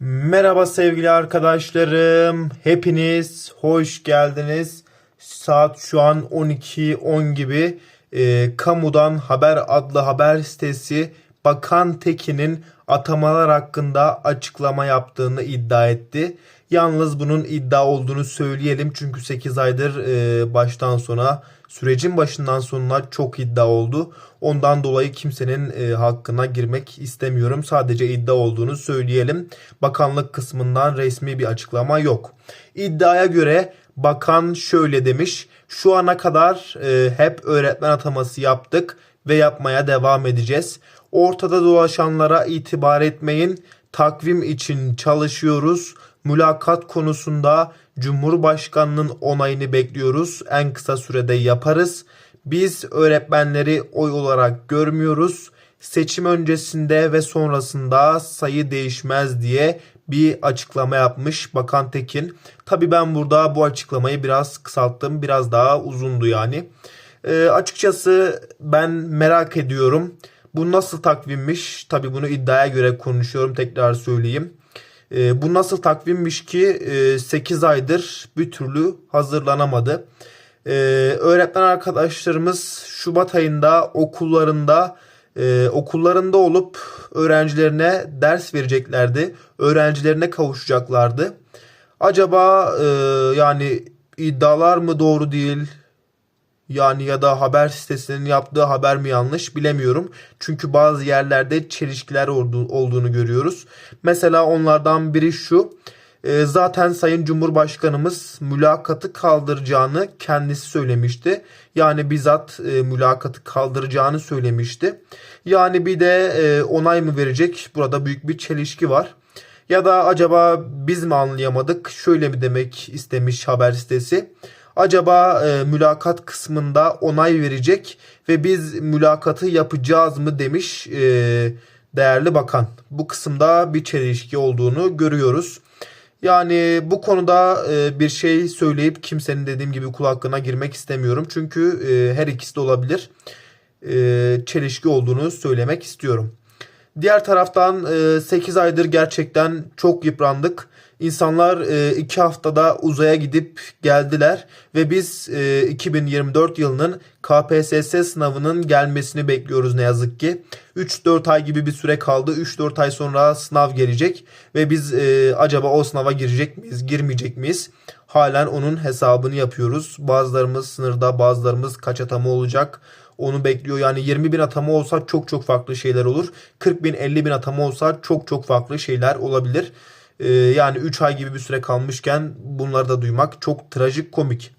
Merhaba sevgili arkadaşlarım. Hepiniz hoş geldiniz. Saat şu an 12.10 gibi. Ee, Kamudan Haber adlı haber sitesi Bakan Tekin'in atamalar hakkında açıklama yaptığını iddia etti. Yalnız bunun iddia olduğunu söyleyelim çünkü 8 aydır e, baştan sona sürecin başından sonuna çok iddia oldu. Ondan dolayı kimsenin e, hakkına girmek istemiyorum. Sadece iddia olduğunu söyleyelim. Bakanlık kısmından resmi bir açıklama yok. İddiaya göre bakan şöyle demiş. Şu ana kadar e, hep öğretmen ataması yaptık ve yapmaya devam edeceğiz. Ortada dolaşanlara itibar etmeyin. Takvim için çalışıyoruz. Mülakat konusunda Cumhurbaşkanının onayını bekliyoruz. En kısa sürede yaparız. Biz öğretmenleri oy olarak görmüyoruz. Seçim öncesinde ve sonrasında sayı değişmez diye bir açıklama yapmış Bakan Tekin. Tabi ben burada bu açıklamayı biraz kısalttım. Biraz daha uzundu yani. E, açıkçası ben merak ediyorum. Bu nasıl takvimmiş? Tabi bunu iddiaya göre konuşuyorum tekrar söyleyeyim. E, bu nasıl takvimmiş ki e, 8 aydır bir türlü hazırlanamadı. E, öğretmen arkadaşlarımız Şubat ayında okullarında e, okullarında olup öğrencilerine ders vereceklerdi. Öğrencilerine kavuşacaklardı. Acaba e, yani iddialar mı doğru değil? Yani ya da haber sitesinin yaptığı haber mi yanlış bilemiyorum. Çünkü bazı yerlerde çelişkiler olduğunu görüyoruz. Mesela onlardan biri şu. E, zaten Sayın Cumhurbaşkanımız mülakatı kaldıracağını kendisi söylemişti. Yani bizzat e, mülakatı kaldıracağını söylemişti. Yani bir de e, onay mı verecek? Burada büyük bir çelişki var. Ya da acaba biz mi anlayamadık? Şöyle mi demek istemiş haber sitesi? Acaba e, mülakat kısmında onay verecek ve biz mülakatı yapacağız mı demiş e, değerli bakan. Bu kısımda bir çelişki olduğunu görüyoruz. Yani bu konuda e, bir şey söyleyip kimsenin dediğim gibi kul hakkına girmek istemiyorum. Çünkü e, her ikisi de olabilir. E, çelişki olduğunu söylemek istiyorum. Diğer taraftan 8 aydır gerçekten çok yıprandık. İnsanlar 2 haftada uzaya gidip geldiler ve biz 2024 yılının KPSS sınavının gelmesini bekliyoruz ne yazık ki. 3-4 ay gibi bir süre kaldı. 3-4 ay sonra sınav gelecek ve biz acaba o sınava girecek miyiz, girmeyecek miyiz? Halen onun hesabını yapıyoruz. Bazılarımız sınırda, bazılarımız kaç atama olacak onu bekliyor. Yani 20 bin atama olsa çok çok farklı şeyler olur. 40 bin 50 bin atama olsa çok çok farklı şeyler olabilir. Ee, yani 3 ay gibi bir süre kalmışken bunları da duymak çok trajik komik.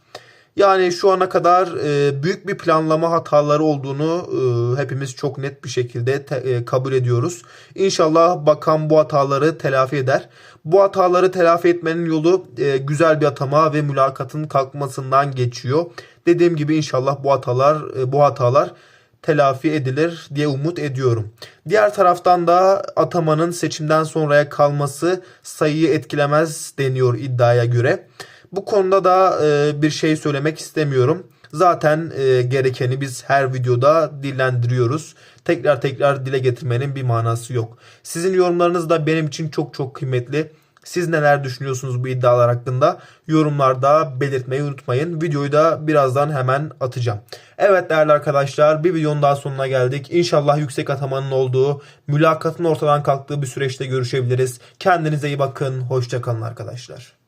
Yani şu ana kadar e, büyük bir planlama hataları olduğunu e, hepimiz çok net bir şekilde e, kabul ediyoruz. İnşallah bakan bu hataları telafi eder. Bu hataları telafi etmenin yolu güzel bir atama ve mülakatın kalkmasından geçiyor. Dediğim gibi inşallah bu hatalar e, bu hatalar telafi edilir diye umut ediyorum. Diğer taraftan da atamanın seçimden sonraya kalması sayıyı etkilemez deniyor iddiaya göre. Bu konuda da e, bir şey söylemek istemiyorum. Zaten e, gerekeni biz her videoda dillendiriyoruz. Tekrar tekrar dile getirmenin bir manası yok. Sizin yorumlarınız da benim için çok çok kıymetli. Siz neler düşünüyorsunuz bu iddialar hakkında? Yorumlarda belirtmeyi unutmayın. Videoyu da birazdan hemen atacağım. Evet değerli arkadaşlar bir videonun daha sonuna geldik. İnşallah yüksek atamanın olduğu, mülakatın ortadan kalktığı bir süreçte görüşebiliriz. Kendinize iyi bakın. Hoşçakalın arkadaşlar.